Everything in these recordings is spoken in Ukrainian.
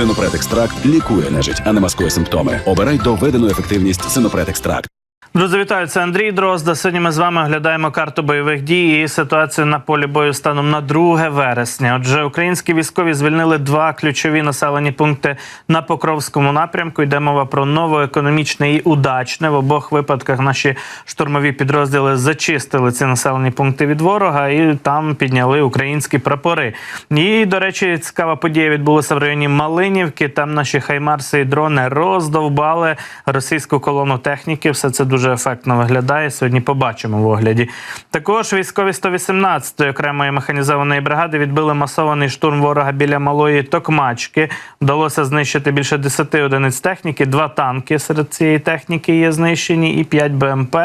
Синопред екстракт лікує нежить, а не маскує симптоми. Обирай доведену ефективність Синопред екстракт. Друзі, вітаю, це Андрій Дрозда. Сьогодні ми з вами оглядаємо карту бойових дій і ситуацію на полі бою станом на 2 вересня. Отже, українські військові звільнили два ключові населені пункти на Покровському напрямку. Йде мова про новоекономічне і удачне. В обох випадках наші штурмові підрозділи зачистили ці населені пункти від ворога і там підняли українські прапори. І, до речі, цікава подія відбулася в районі Малинівки. Там наші хаймарси і дрони роздовбали російську колону техніки. Все це дуже ефектно виглядає. Сьогодні побачимо в огляді. Також військові 118-ї окремої механізованої бригади відбили масований штурм ворога біля малої Токмачки. Вдалося знищити більше 10 одиниць техніки, два танки серед цієї техніки є знищені, і 5 БМП.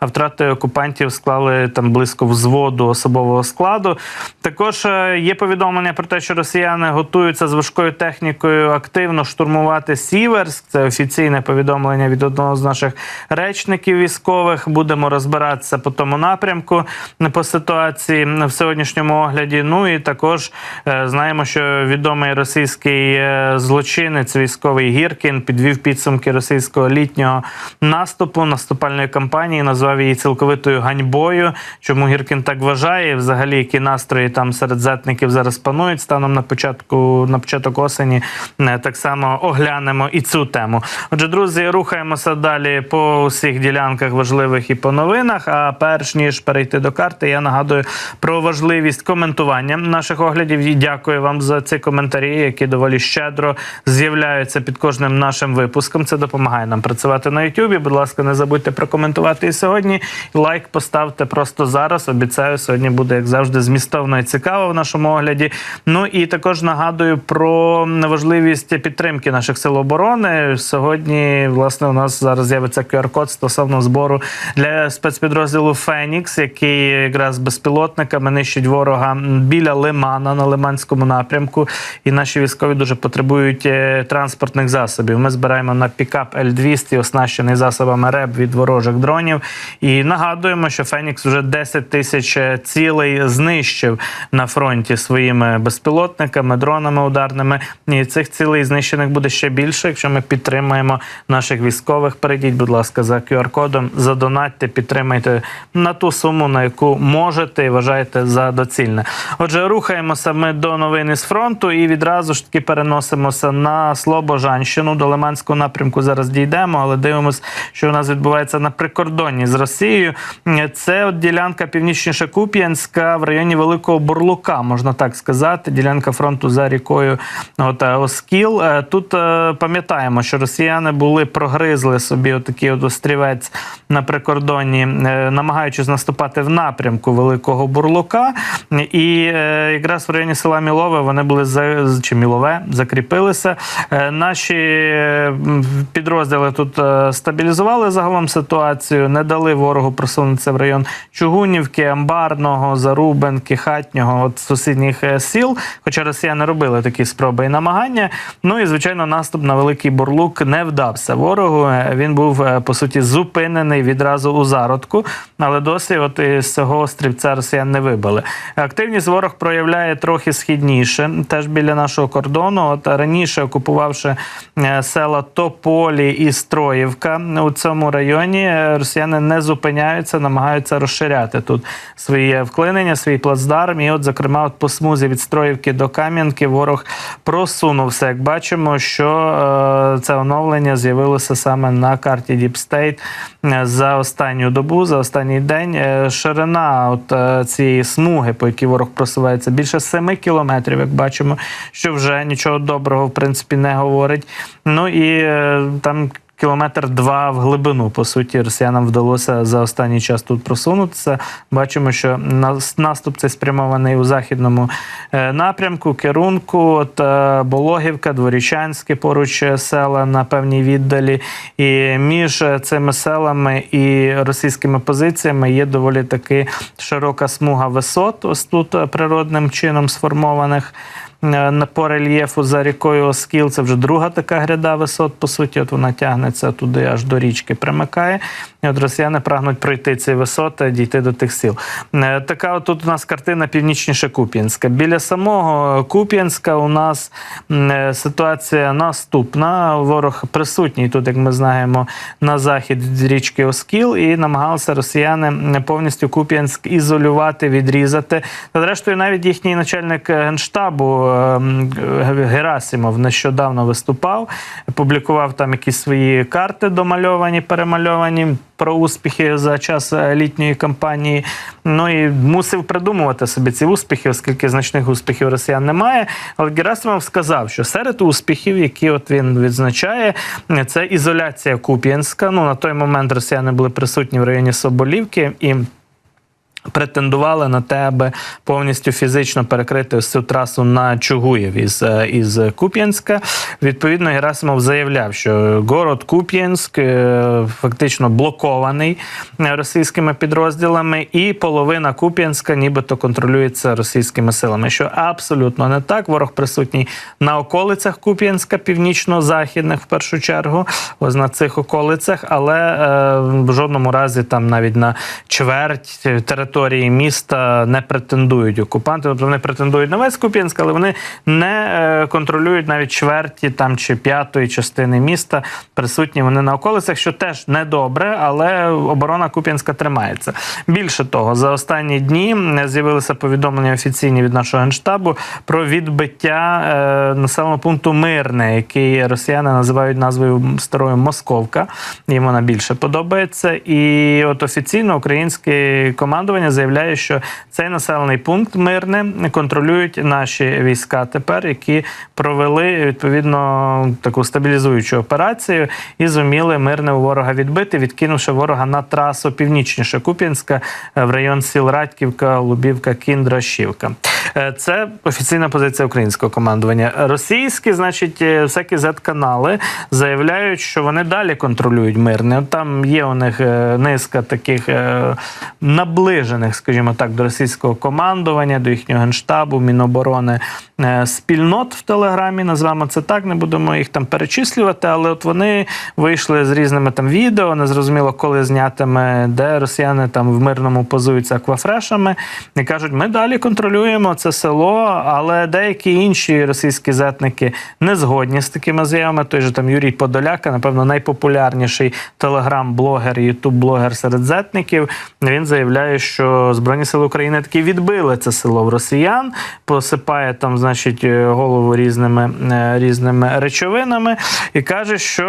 А втрати окупантів склали там близько взводу особового складу. Також е, є повідомлення про те, що росіяни готуються з важкою технікою активно штурмувати Сіверськ. Це офіційне повідомлення від одного з наших речників військових. Будемо розбиратися по тому напрямку по ситуації в сьогоднішньому огляді. Ну і також е, знаємо, що відомий російський е, злочинець військовий Гіркін підвів підсумки російського літнього наступу наступальної кампанії. Назвав її цілковитою ганьбою. Чому Гіркін так вважає? Взагалі, які настрої там серед зетників зараз панують станом на початку на початок осені. е, Так само оглянемо і цю тему. Отже, друзі, рухаємося далі по усіх ділянках важливих і по новинах. А перш ніж перейти до карти, я нагадую про важливість коментування наших оглядів. І дякую вам за ці коментарі, які доволі щедро з'являються під кожним нашим випуском. Це допомагає нам працювати на Ютубі. Будь ласка, не забудьте прокоментувати і сьогодні. Лайк поставте просто зараз. Обіцяю, сьогодні буде як завжди змістовно і цікаво в нашому огляді. Ну і також нагадую про важливість підтримки наших сил оборони. Сьогодні, власне, у нас зараз з'явиться QR-код стосовно збору для спецпідрозділу Фенікс, який якраз безпілотниками нищить ворога біля Лимана на Лиманському напрямку. І наші військові дуже потребують е, транспортних засобів. Ми збираємо на пікап Л-200, оснащений засобами РЕБ від ворожих дронів. І нагадуємо, що Фенікс вже 10 тисяч цілей знищив на фронті своїми безпілотниками, дронами ударними. І цих цілей знищених буде ще більше, якщо ми підтримаємо наших військових. Перейдіть, будь ласка, за QR-кодом, задонатьте, підтримайте на ту суму, на яку можете і вважаєте за доцільне. Отже, рухаємося ми до новини з фронту і відразу ж таки переносимося на Слобожанщину. До Лиманського напрямку зараз дійдемо, але дивимося, що у нас відбувається на прикордонні з Росією. Це от ділянка північніше Куп'янська в районі Великого Бурлука, можна так сказати. Ділянка фронту за рікою от, е, Оскіл. Е, Тут е, пам'ятаємо, що росіяни були прогризли собі отакий от острівець на прикордонні, е, намагаючись наступати в напрямку Великого Бурлука. І е, якраз в районі села Мілове вони були чи Мілове закріпилися. Е, Наші підрозділи тут стабілізували загалом ситуацію, не дали ворогу просунутися в район Чугунівки, Амбарного, Зарубенки, Хатнього, от сусідніх сіл. Хоча росіяни робили такі спроби і намагання. Ну і звичайно, наступ на великий бурлук не вдався ворогу. Він був по суті зупинений відразу у зародку, але досі, от із цього острівця росіян не вибили. Активність ворог проявляє трохи східніше, теж біля нашого кордону. От раніше окупувавши е, села Тополі і Строївка у цьому районі, е, росіяни не зупиняються, намагаються розширяти тут свої вклинення, свій плацдарм. І, от, зокрема, от по смузі від Строївки до Кам'янки ворог просунувся. Як бачимо, що е, це оновлення з'явилося саме на карті е, за останню добу, за останній день. Е, Ширина от е, цієї смуги, по якій ворог просувається, більше 7 кілометрів, як бачимо, що вже нічого доброго в принципі не говорить. Ну і е, там. Кілометр два в глибину, по суті, росіянам вдалося за останній час тут просунутися. Бачимо, що наступ цей спрямований у західному е, напрямку, керунку. От е, Бологівка, Дворічанське, поруч е, села на певній віддалі. І між цими селами і російськими позиціями є доволі таки широка смуга висот. Ось тут природним чином сформованих. Е, по рельєфу за рікою Оскіл. Це вже друга така гряда висот. По суті, от вона тягнеться туди, аж до річки примикає. І от росіяни прагнуть пройти ці висоти, дійти до тих сіл. Е, Така от тут у нас картина північніше Куп'янська. Біля самого Куп'янська у нас е, ситуація наступна. Ворог присутній тут, як ми знаємо, на захід від річки Оскіл, і намагалися росіяни повністю Куп'янськ ізолювати, відрізати. Зрештою, навіть їхній начальник е, генштабу е, Герасимов нещодавно виступав, публікував там якісь свої карти домальовані, перемальовані. Про успіхи за час е, літньої кампанії. Ну і мусив придумувати собі ці успіхи, оскільки значних успіхів росіян немає. Але Герасимов сказав, що серед успіхів, які от він відзначає, це ізоляція Куп'янська. Ну на той момент росіяни були присутні в районі Соболівки і. Претендували на те, аби повністю фізично перекрити цю трасу на Чугуєв із, е, із Куп'янська. Відповідно, Герасимов заявляв, що город Куп'янськ е, фактично блокований російськими підрозділами, і половина Куп'янська нібито контролюється російськими силами. Що абсолютно не так. Ворог присутній на околицях Куп'янська, північно-західних в першу чергу, ось на цих околицях, але е, в жодному разі там навіть на чверть території міста не претендують окупанти. Тобто вони претендують на весь Куп'янськ, але вони не е, контролюють навіть чверті там чи п'ятої частини міста. Присутні вони на околицях, що теж недобре, але оборона Куп'янська тримається. Більше того, за останні дні з'явилися повідомлення офіційні від нашого генштабу про відбиття е, населеного пункту Мирне, який росіяни називають назвою старою Московка. Їм вона більше подобається. І от офіційно українське командування заявляє, що цей населений пункт мирне контролюють наші війська тепер, які провели відповідно таку стабілізуючу операцію і зуміли мирне ворога відбити, відкинувши ворога на трасу північніше Куп'янська е, в район сіл Радьківка, Лубівка, Кіндрашівка. Е, Це офіційна позиція українського командування. Російські, значить, е, всякі Z-канали заявляють, що вони далі контролюють мирне. Там є у них низка таких е, наближених, скажімо так, до російського командування, до їхнього генштабу, міноборони е, спільнот в Телеграмі. Назвемо це так, не будемо їх там перечислювати, але от вони вийшли з різними там відео, незрозуміло, коли знятими, де росіяни там в мирному позуються аквафрешами і кажуть, ми далі контролюємо це село, але деякі інші російські зетники не згодні з такими заявами. Той же там Юрій Подоляка, напевно, найпопулярніший телеграм-блогер, ютуб-блогер серед зетників. Він заявляє, що Збройні сили України таки відбили це село в росіян, посипає там, значить, е, голову різними, е, різними речовинами і каже, що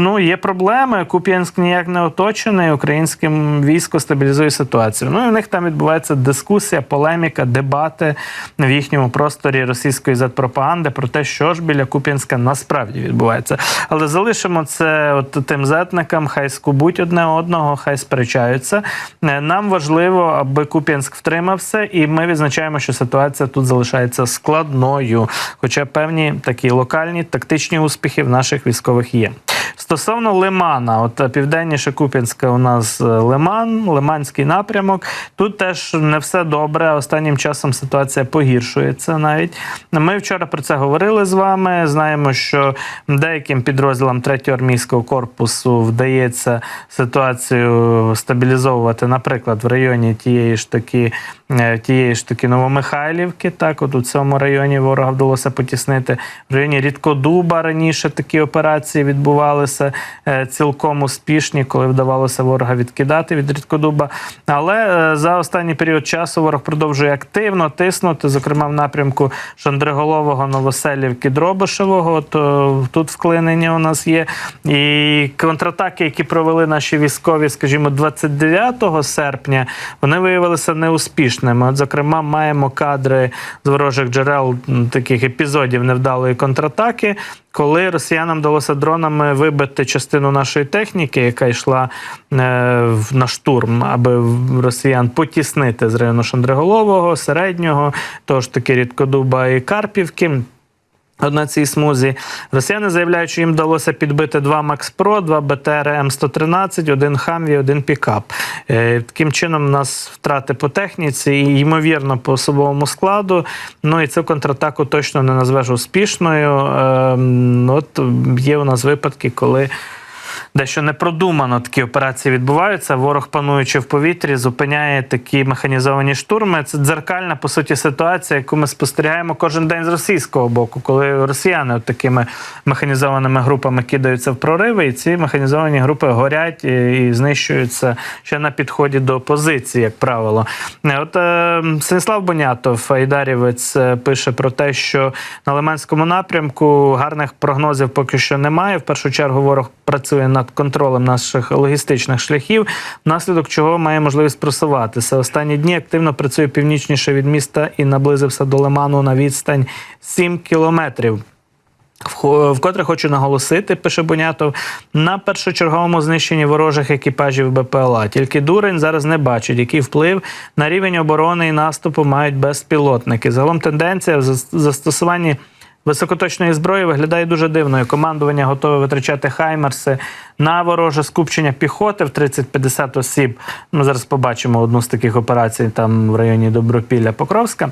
ну, є проблеми. Куп'янськ ніяк не оточений. Українське військо стабілізує ситуацію. Ну і в них там відбувається дискусія, полеміка, дебати в їхньому просторі російської зет-пропаганди про те, що ж біля Куп'янська насправді відбувається. Але залишимо це от тим зетникам, хай скубуть одне одного, хай сперечаються. Е, Нам важливо, аби Куп'янськ втримався, і ми відзначаємо, що ситуація тут залишається складною. Хоча певні такі локальні тактичні успіхи в наших військових є. Стосовно Лимана, от південніше Куп'янська у нас е, Лиман, Лиманський напрямок. Тут теж не все добре. Останнім часом ситуація погіршується навіть. Ми вчора про це говорили з вами. Знаємо, що деяким підрозділам 3-го армійського корпусу вдається ситуацію стабілізовувати, наприклад, в районі тієї ж таки е, тієї ж таки Новомихайлівки. Так, от у цьому районі ворога вдалося потіснити. В районі Рідкодуба раніше такі операції відбувалися е, цілком успішні, коли вдавалося ворога відкидати від Рідкодуба. Але е, за останній період часу ворог продовжує активно тиснути, зокрема в напрямку Шандриголового, Новоселівки, Дробишевого. Е, тут вклинення у нас є. І контратаки, які провели наші військові, скажімо, 29 серпня, вони виявилися неуспішними. От, зокрема, маємо кадри з ворожих джерел таких епізодів невдалої контратаки. Коли росіянам вдалося дронами вибити частину нашої техніки, яка йшла е, на штурм, аби росіян потіснити з району Шандриголового, середнього, того ж таки Рідкодуба і Карпівки. На цій смузі росіяни заявляють, що їм вдалося підбити два Макс Про, два БТР М113, один Хамві, один пікап. Е, Таким чином, у нас втрати по техніці і ймовірно по особовому складу. Ну і цю контратаку точно не назвеш успішною. Ем, От є у нас випадки, коли. Дещо непродумано такі операції відбуваються. Ворог, пануючи в повітрі, зупиняє такі механізовані штурми. Це дзеркальна по суті ситуація, яку ми спостерігаємо кожен день з російського боку, коли росіяни от такими механізованими групами кидаються в прориви, і ці механізовані групи горять і, і знищуються ще на підході до позиції, як правило. Е, От е, Станіслав Бонятов, Айдарівець, е, пише про те, що на Лиманському напрямку гарних прогнозів поки що немає. В першу чергу ворог працює над контролем наших логістичних шляхів, внаслідок чого має можливість просуватися. Останні дні активно працює північніше від міста і наблизився до Лиману на відстань 7 кілометрів. Вкотре хочу наголосити, пише Бонятов, на першочерговому знищенні ворожих екіпажів БПЛА. Тільки дурень зараз не бачить, який вплив на рівень оборони і наступу мають безпілотники. Загалом тенденція в застосуванні високоточної зброї виглядає дуже дивною. Командування готове витрачати хаймерси на вороже скупчення піхоти в 30-50 осіб. Ми зараз побачимо одну з таких операцій там в районі Добропілля Покровська.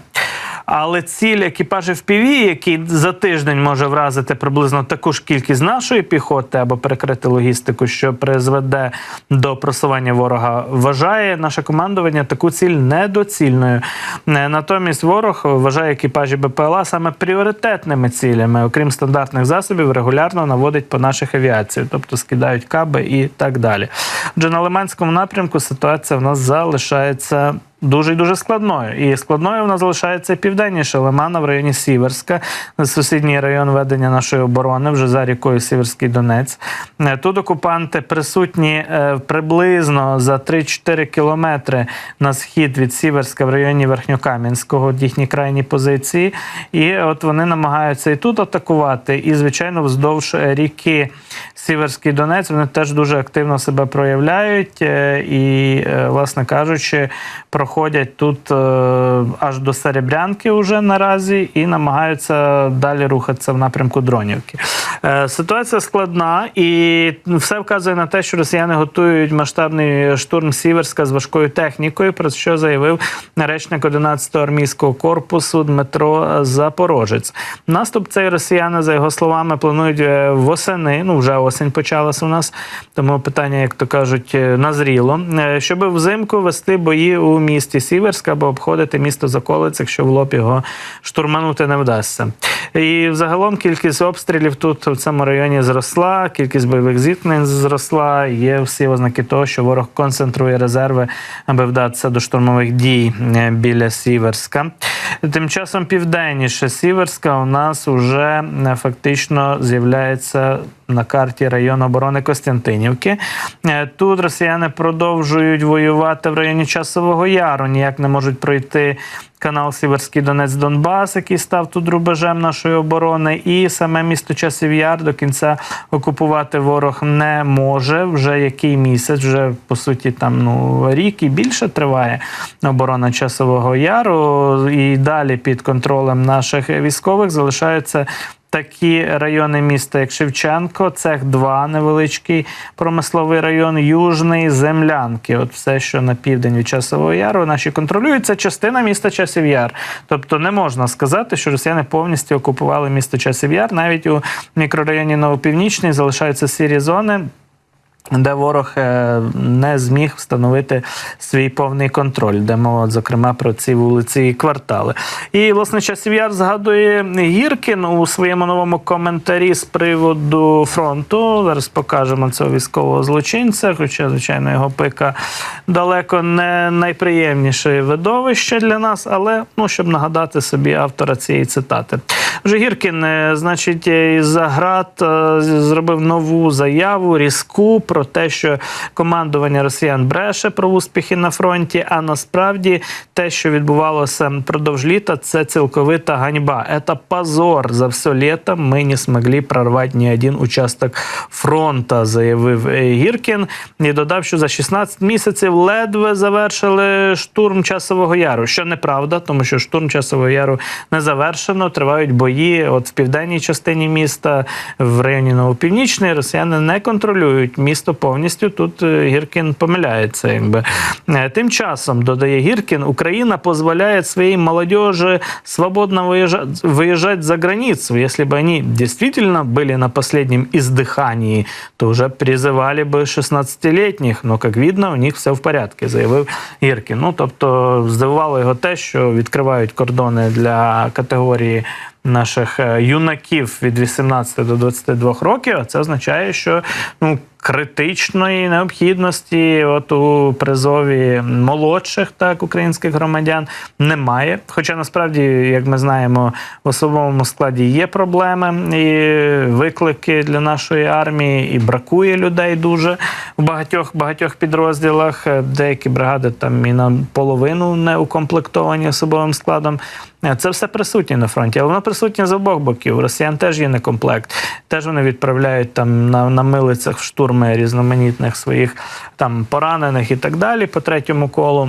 Але ціль екіпажів ПІВІ, який за тиждень може вразити приблизно таку ж кількість нашої піхоти або перекрити логістику, що призведе до просування ворога, вважає наше командування таку ціль недоцільною. Е, Натомість ворог вважає екіпажі БПЛА саме пріоритетними цілями, окрім стандартних засобів, регулярно наводить по наших авіацію, тобто скидають каби і так далі. Отже, на Лиманському напрямку ситуація в нас залишається дуже і дуже складною. І складною вона залишається південніше Лимана в районі Сіверська, сусідній район ведення нашої оборони, вже за рікою Сіверський Донець. Е, Тут окупанти присутні е, приблизно за 3-4 кілометри на схід від Сіверська в районі Верхньокам'янського, їхні крайні позиції. І от вони намагаються і тут атакувати, і, звичайно, вздовж е, ріки Сіверський Донець вони теж дуже активно себе проявляють і, власне кажучи, проходять тут е, аж до Серебрянки вже наразі і намагаються далі рухатися в напрямку Дронівки. Е, Ситуація складна, і все вказує на те, що росіяни готують масштабний штурм Сіверська з важкою технікою, про що заявив речник 11-го армійського корпусу Дмитро Запорожець. Наступ цей росіяни, за його словами, планують е, восени. Ну вже осінь почалася у нас, тому питання, як то кажуть, е, назріло. Щоб взимку вести бої у місті Сіверськ або обходити місто з околиць, якщо в лоб його штурманути не вдасться. І загалом кількість обстрілів тут в цьому районі зросла, кількість бойових зіткнень зросла. Є всі ознаки того, що ворог концентрує резерви, аби вдатися до штурмових дій е, біля Сіверська. Тим часом південніше Сіверська у нас вже е, фактично з'являється на карті району оборони Костянтинівки. Е, Тут росіяни продовжують воювати в районі Часового Яру. Ніяк не можуть пройти канал Сіверський Донець Донбас, який став тут рубежем нашої оборони, і саме місто Часів Яр до кінця окупувати ворог не може. Вже який місяць, вже по суті там ну рік і більше триває оборона Часового Яру. І далі під контролем наших військових залишаються такі райони міста, як Шевченко, цех 2 невеличкий промисловий район, Южний, Землянки. От все, що на південь від Часового Яру, наші контролюють. Це частина міста Часів Яр. Тобто не можна сказати, що росіяни повністю окупували місто Часів Яр. Навіть у мікрорайоні Новопівнічний залишаються сірі зони. Де ворог е, не зміг встановити свій повний контроль, де мова, зокрема, про ці вулиці і квартали. І власне часів яр згадує Гіркін у своєму новому коментарі з приводу фронту. Зараз покажемо цього військового злочинця, хоча, звичайно, його пика далеко не найприємніше видовище для нас, але ну, щоб нагадати собі автора цієї цитати. Вже Гіркін, е, значить, із Заград е, зробив нову заяву різку про те, що командування росіян бреше про успіхи на фронті. А насправді те, що відбувалося продовж літа, це цілковита ганьба. Це позор за все літо. Ми не змогли прорвати ні один участок фронту, заявив е, Гіркін. І додав, що за 16 місяців ледве завершили штурм часового яру. Що неправда, тому що штурм часового яру не завершено. Тривають бої бої от в південній частині міста, в районі Новопівнічної, росіяни не контролюють місто повністю. Тут е, Гіркін помиляється. Якби. Е, Тим часом, додає Гіркін, Україна дозволяє своей молодежи свободно выезжать, выезжать за границу. Если бы они действительно были на последнем издыхании, то уже призывали бы 16-летних. Но, як видно, у них все в порядку, заявив Гіркін. Ну, тобто, здивувало його те, що відкривають кордони для категорії наших е, юнаків від 18 до 22 років. Це означає, що ну, критичної необхідності от у призові молодших так українських громадян немає. Хоча насправді, як ми знаємо, в особовому складі є проблеми і виклики для нашої армії, і бракує людей дуже в багатьох багатьох підрозділах. Деякі бригади там і на половину не укомплектовані особовим складом. Це все присутнє на фронті, але воно присутнє з обох боків. Росіян теж є некомплект. Теж вони відправляють там на, на милицях в штурми різноманітних своїх там поранених і так далі по третьому колу.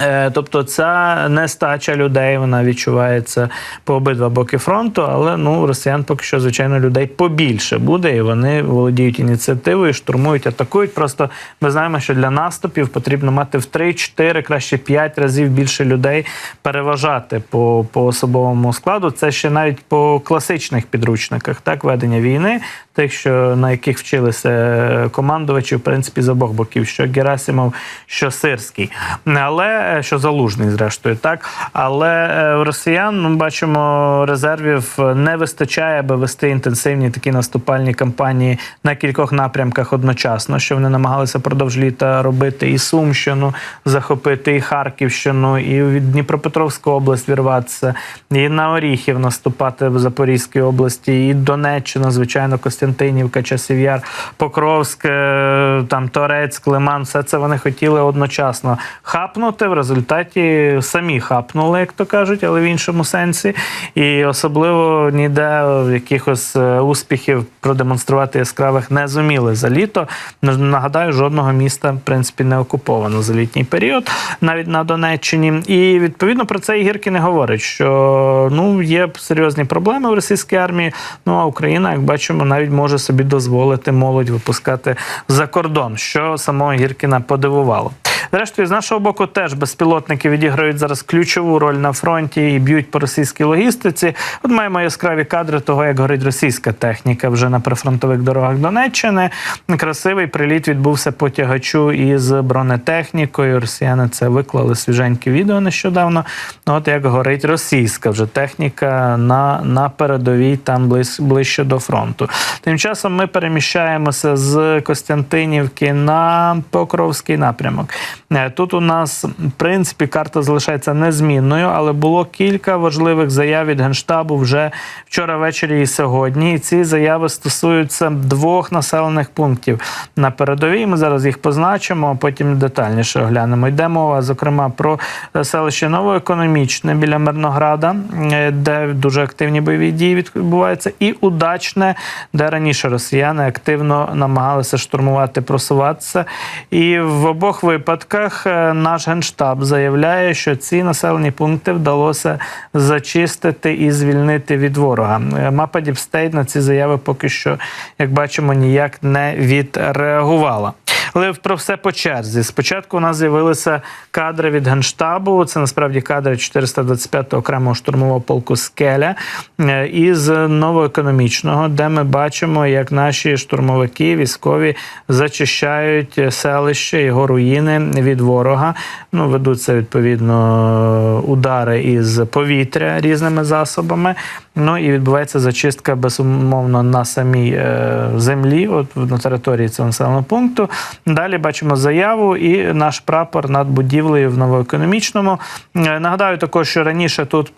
Е, Тобто ця нестача людей вона відчувається по обидва боки фронту, але ну росіян поки що, звичайно, людей побільше буде, і вони володіють ініціативою, штурмують, атакують. Просто ми знаємо, що для наступів потрібно мати в 3-4, краще 5 разів більше людей переважати по, по особовому складу. Це ще навіть по класичних підручниках, так ведення війни, тих, що на яких вчилися командувачі, в принципі, з обох боків, що Герасимов, що Сирський. Але е, що залужний, зрештою, так. Але е, в росіян ми бачимо резервів не вистачає, аби вести інтенсивні такі наступальні кампанії на кількох напрямках одночасно, що вони намагалися продовж літа робити і Сумщину захопити, і Харківщину, і від Дніпропетровську область вірватися, і на Оріхів наступати в Запорізькій області, і Донеччина, звичайно, Костянтинівка, Часів Яр, Покровськ, е, там Торецьк, Лиман, все це вони хотіли одночасно хапнути. В результаті самі хапнули, як то кажуть, але в іншому сенсі. І особливо ніде якихось е, успіхів продемонструвати яскравих не зуміли за літо. Нагадаю, жодного міста в принципі не окуповано за літній період, навіть на Донеччині. І відповідно про це і Гіркін і говорить, що ну є серйозні проблеми в російській армії. Ну а Україна, як бачимо, навіть може собі дозволити молодь випускати за кордон, що самого Гіркіна подивувало. Зрештою, з нашого боку, теж безпілотники відіграють зараз ключову роль на фронті і б'ють по російській логістиці. От маємо яскраві кадри того, як горить російська техніка вже на прифронтових дорогах Донеччини. Красивий приліт відбувся по тягачу із бронетехнікою. Росіяни це виклали свіженьке відео нещодавно. От як горить російська вже техніка на, на передовій, там ближ, ближче до фронту. Тим часом ми переміщаємося з Костянтинівки на Покровський напрямок. Е, Тут у нас, в принципі, карта залишається незмінною, але було кілька важливих заяв від Генштабу вже вчора ввечері і сьогодні. І ці заяви стосуються двох населених пунктів на передовій. Ми зараз їх позначимо, а потім детальніше оглянемо. Йде мова, зокрема, про селище Новоекономічне біля Мирнограда, е, де дуже активні бойові дії відбуваються, і удачне, де раніше росіяни активно намагалися штурмувати, просуватися. І в обох випадках е, наш генштаб заявляє, що ці населені пункти вдалося зачистити і звільнити від ворога. Е, Мапа Діпстейт на ці заяви поки що, як бачимо, ніяк не відреагувала. Але про все по черзі. Спочатку у нас з'явилися кадри від генштабу. Це насправді кадри 425-го окремого штурмового полку Скеля е, із новоекономічного, де ми бачимо, як наші штурмовики військові зачищають селище, його руїни від ворога. Ну ведуться відповідно удари із повітря різними засобами. Ну і відбувається зачистка безумовно на самій е, землі, от на території цього населеного пункту. Далі бачимо заяву і наш прапор над будівлею в новоекономічному. Е, Нагадаю також, що раніше тут.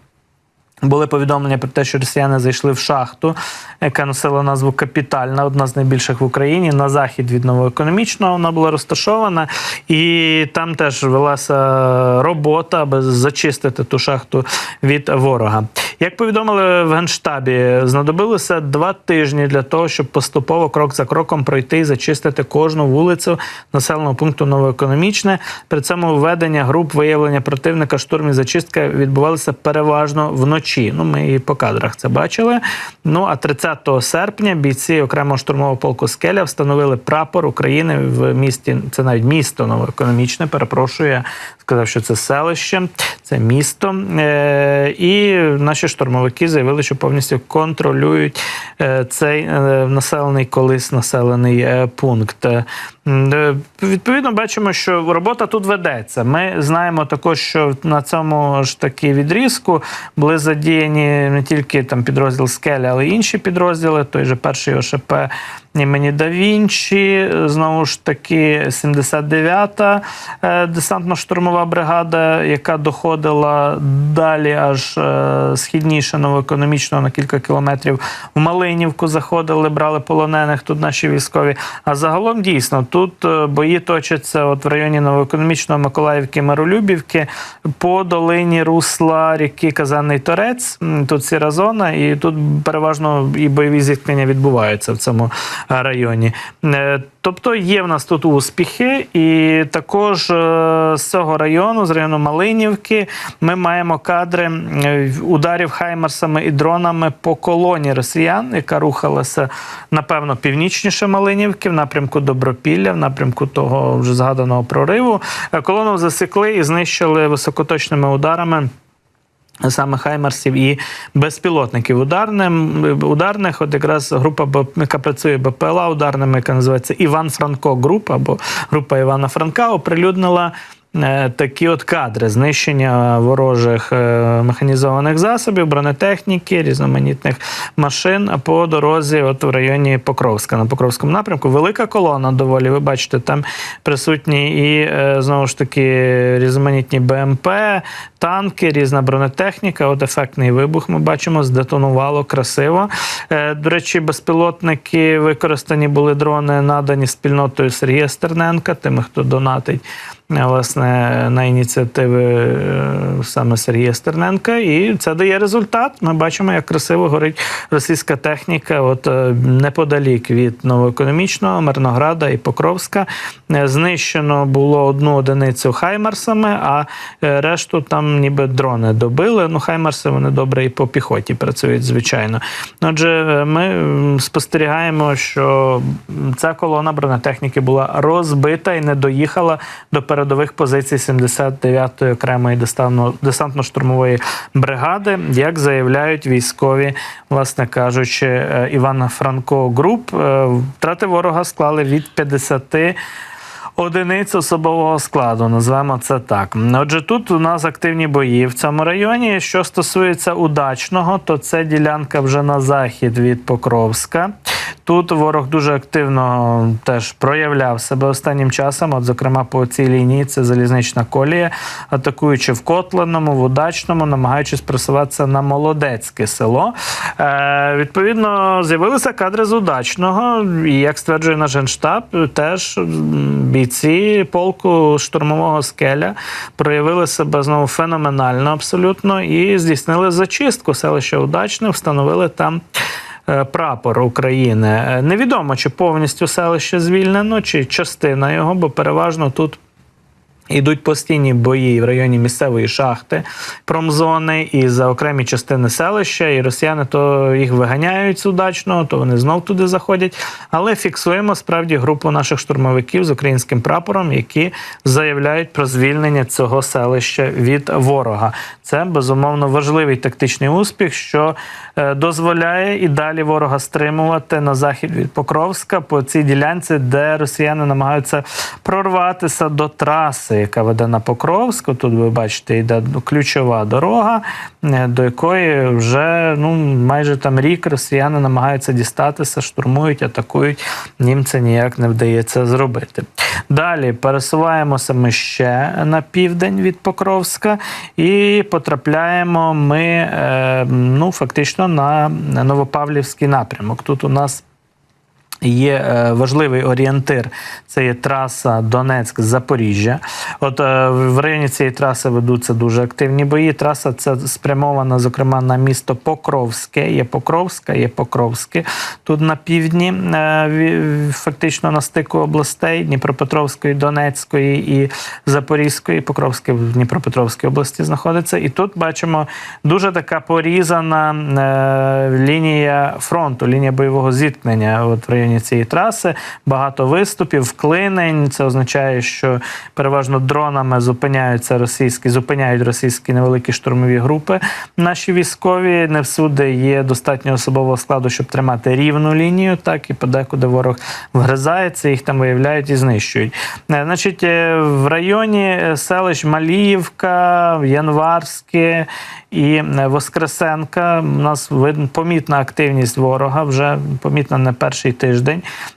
Були повідомлення про те, що росіяни зайшли в шахту, яка носила назву Капітальна, одна з найбільших в Україні. На захід від новоекономічного вона була розташована, і там теж велася робота, аби зачистити ту шахту від ворога. Як повідомили в Генштабі, знадобилося два тижні для того, щоб поступово крок за кроком пройти і зачистити кожну вулицю населеного пункту новоекономічне. При цьому введення груп виявлення противника, штурм і зачистка відбувалися переважно вночі. Ну, ми і по кадрах це бачили. Ну а 30 серпня бійці окремого штурмового полку Скеля встановили прапор України в місті. Це навіть місто новоекономічне. Перепрошую, я сказав, що це селище, це місто. Е, і наші штурмовики заявили, що повністю контролюють е, цей е, населений колись населений пункт. Відповідно, бачимо, що робота тут ведеться. Ми знаємо також, що на цьому ж таки відрізку були задіяні не тільки там підрозділ Скеля, але й інші підрозділи. Той же перший ОШП імені Да Вінчі, знову ж таки, 79-та е, десантно-штурмова бригада, яка доходила далі, аж е, східніше новоекономічного на кілька кілометрів в Малинівку заходили, брали полонених тут наші військові. А загалом дійсно тут е, бої точаться от в районі новоекономічного Миколаївки, Миролюбівки по долині русла ріки Казанний Торець. Тут сіра зона, і тут переважно і бойові зіткнення відбуваються в цьому районі. Е, Тобто є в нас тут успіхи, і також е, з цього району, з району Малинівки, ми маємо кадри ударів хаймерсами і дронами по колоні росіян, яка рухалася напевно північніше Малинівки, в напрямку Добропілля, в напрямку того вже згаданого прориву. Е, Колону засікли і знищили високоточними ударами. Саме Хаймерсів і безпілотників. Ударним ударних, от якраз група, яка працює БПЛА ударними, яка називається Іван Франко Група або група Івана Франка, оприлюднила такі от кадри знищення ворожих е, механізованих засобів, бронетехніки, різноманітних машин по дорозі, от в районі Покровська, на Покровському напрямку. Велика колона доволі. Ви бачите, там присутні і е, знову ж таки різноманітні БМП, танки, різна бронетехніка. От ефектний вибух ми бачимо, здетонувало красиво. Е, До речі, безпілотники використані були дрони, надані спільнотою Сергія Стерненка, тими, хто донатить. Власне, на ініціативи е, саме Сергія Стерненка, і це дає результат. Ми бачимо, як красиво горить російська техніка. От е, неподалік від новоекономічного Мирнограда і Покровська Е, знищено було одну одиницю хаймарсами, а решту там ніби дрони добили. Ну, хаймарси вони добре і по піхоті працюють, звичайно. Отже, ми спостерігаємо, що ця колона бронетехніки була розбита і не доїхала до передових позицій 79-ї окремої десантно- десантно-штурмової бригади, як заявляють військові, власне кажучи, е, Івана Франко Груп. Е, Втрати ворога склали від 50 Одиниць особового складу, назвемо це так. Отже, тут у нас активні бої в цьому районі. Що стосується удачного, то це ділянка вже на захід від Покровська. Тут ворог дуже активно теж проявляв себе останнім часом. От, зокрема, по цій лінії це залізнична колія, атакуючи в Котлиному, в Удачному, намагаючись просуватися на Молодецьке село. Е, відповідно, з'явилися кадри з удачного, і як стверджує наш генштаб, теж м, бійці полку штурмового скеля проявили себе знову феноменально абсолютно і здійснили зачистку селища Удачне, встановили там. е, Прапор України Е, невідомо, чи повністю селище звільнено, чи частина його, бо переважно тут Ідуть постійні бої в районі місцевої шахти, промзони і за окремі частини селища. І росіяни то їх виганяють з то вони знов туди заходять. Але фіксуємо справді групу наших штурмовиків з українським прапором, які заявляють про звільнення цього селища від ворога. Це безумовно важливий тактичний успіх, що дозволяє і далі ворога стримувати на захід від Покровська по цій ділянці, де росіяни намагаються прорватися до траси, яка веде на Покровську. Тут ви бачите, йде ключова дорога, е, до якої вже ну майже там рік росіяни намагаються дістатися, штурмують, атакують. Їм ніяк не вдається зробити. Далі пересуваємося ми ще на південь від Покровська і потрапляємо ми е, ну фактично на Новопавлівський напрямок. Тут у нас Є е, важливий орієнтир. Це є траса Донецьк-Запоріжжя. От е, в районі цієї траси ведуться дуже активні бої. Траса ця спрямована, зокрема, на місто Покровське. Є Покровська, є Покровське. Тут на півдні, е, фактично на стику областей Дніпропетровської, Донецької і Запорізької. Покровське в Дніпропетровській області знаходиться. І тут бачимо дуже така порізана лінія фронту, лінія бойового зіткнення. От в районі цієї траси багато виступів, вклинень. Це означає, що переважно дронами зупиняються російські, зупиняють російські невеликі штурмові групи. Наші військові не всюди є достатньо особового складу, щоб тримати рівну лінію. Так і подекуди ворог вгризається, їх там виявляють і знищують. Е, Значить, е, в районі е, селищ Маліївка, Январське і Воскресенка у нас помітна активність ворога, вже помітна не перший тиждень.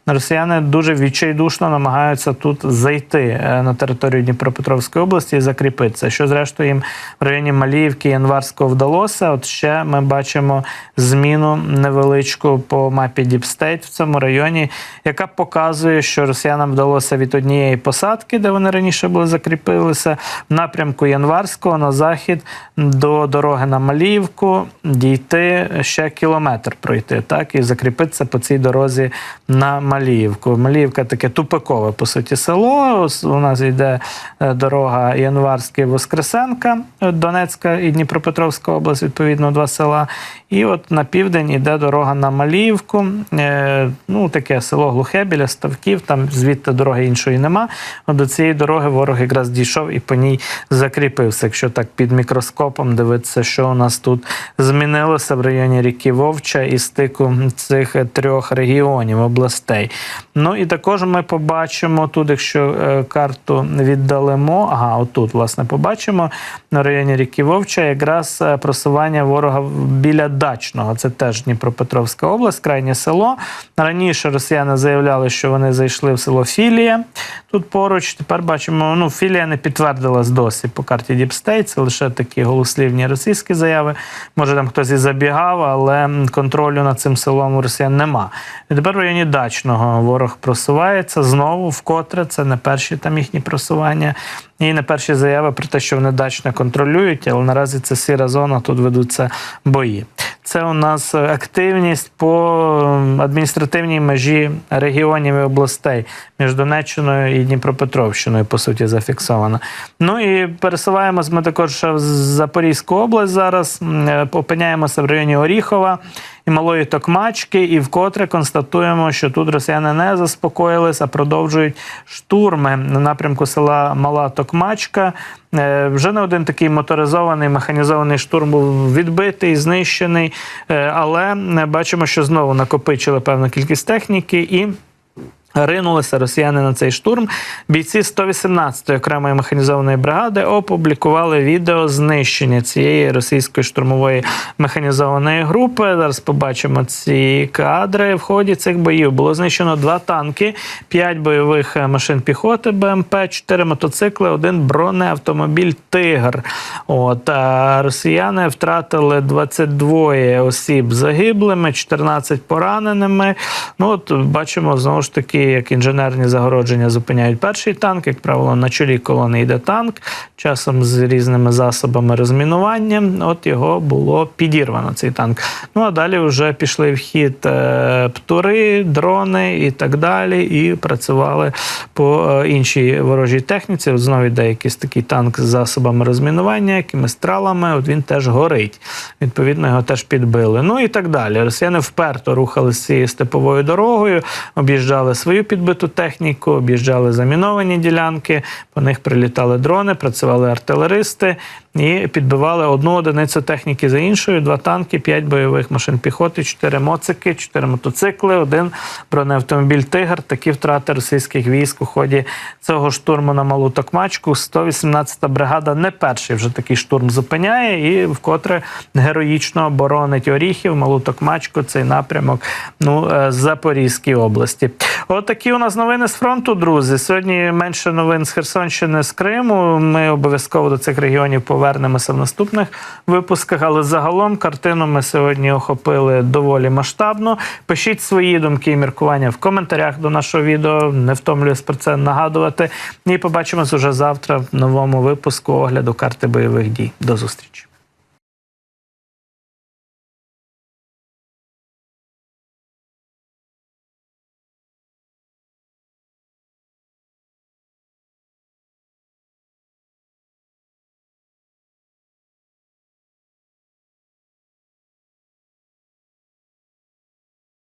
Росіяни дуже відчайдушно намагаються тут зайти е, на територію Дніпропетровської області і закріпитися. Що зрештою їм в районі Маліївки Январського вдалося. От ще ми бачимо зміну невеличку по мапі Діпстейт в цьому районі, яка показує, що росіянам вдалося від однієї посадки, де вони раніше були закріпилися, в напрямку Январського на захід до дороги на Маліївку дійти ще кілометр пройти, так і закріпитися по цій дорозі на Маліївку. Маліївка таке тупикове по суті село. У нас йде е, дорога Январське Воскресенка, е, Донецька і Дніпропетровська область, відповідно, два села. І от на південь йде дорога на Маліївку. Е, ну, таке село глухе біля ставків, там звідти дороги іншої нема. От до цієї дороги ворог якраз дійшов і по ній закріпився. Якщо так під мікроскопом дивитися, що у нас тут змінилося в районі ріки Вовча і стику цих трьох регіонів, областей. Ну і також ми побачимо тут, якщо е, карту віддалимо, ага, отут, власне, побачимо на районі ріки Вовча якраз е, просування ворога біля Дачного. Це теж Дніпропетровська область, крайнє село. Раніше росіяни заявляли, що вони зайшли в село Філія. Тут поруч. Тепер бачимо, ну, Філія не підтвердилась досі по карті Діпстейт. Це лише такі голослівні російські заяви. Може, там хтось і забігав, але контролю над цим селом у росіян нема. І тепер районі Дачного ворог просувається знову, вкотре. Це не перші там їхні просування. І не перші заяви про те, що вони дачно контролюють, але наразі це сіра зона, тут ведуться бої. Це у нас активність по адміністративній межі регіонів і областей між Донеччиною і Дніпропетровщиною, по суті, зафіксована. Ну і пересуваємось ми також в Запорізьку область зараз. Е, Опиняємося в районі Оріхова і Малої Токмачки, і вкотре констатуємо, що тут росіяни не заспокоїлись, а продовжують штурми на напрямку села Мала Токмачка. Е, Вже не один такий моторизований механізований штурм був відбитий, знищений, Е, але е, бачимо, що знову накопичили певну кількість техніки і. Ринулися росіяни на цей штурм. Бійці 118-ї окремої механізованої бригади опублікували відео знищення цієї російської штурмової механізованої групи. Зараз побачимо ці кадри. В ході цих боїв було знищено два танки, п'ять бойових машин піхоти БМП, чотири мотоцикли, один бронеавтомобіль Тигр. От а росіяни втратили 22 осіб загиблими, 14 пораненими. Ну от бачимо знову ж таки, як інженерні загородження зупиняють перший танк. Як правило, на чолі колони йде танк, часом з різними засобами розмінування. От його було підірвано. Цей танк. Ну а далі вже пішли в хід е, птури, дрони і так далі, і працювали по е, іншій ворожій техніці. От знову йде якийсь такий танк з засобами розмінування, якимись тралами. От він теж горить. Відповідно, його теж підбили. Ну і так далі. Росіяни вперто рухалися цією степовою дорогою, об'їжджали свою підбиту техніку, об'їжджали заміновані ділянки, по них прилітали дрони, працювали артилеристи і підбивали одну одиницю техніки за іншою: два танки, п'ять бойових машин піхоти, чотири моцики, чотири мотоцикли, один бронеавтомобіль Тигр. Такі втрати російських військ у ході цього штурму на малу Токмачку. 118-та бригада не перший вже такий штурм зупиняє і вкотре героїчно боронить Оріхів, малу Токмачку, цей напрямок ну, е, Запорізькій області. От у нас новини з фронту, друзі. Сьогодні менше новин з Херсонщини з Криму. Ми обов'язково до цих регіонів повернемося в наступних випусках. Але загалом картину ми сьогодні охопили доволі масштабно. Пишіть свої думки і міркування в коментарях до нашого відео. Не втомлююсь про це нагадувати. І побачимось уже завтра в новому випуску огляду карти бойових дій. До зустрічі.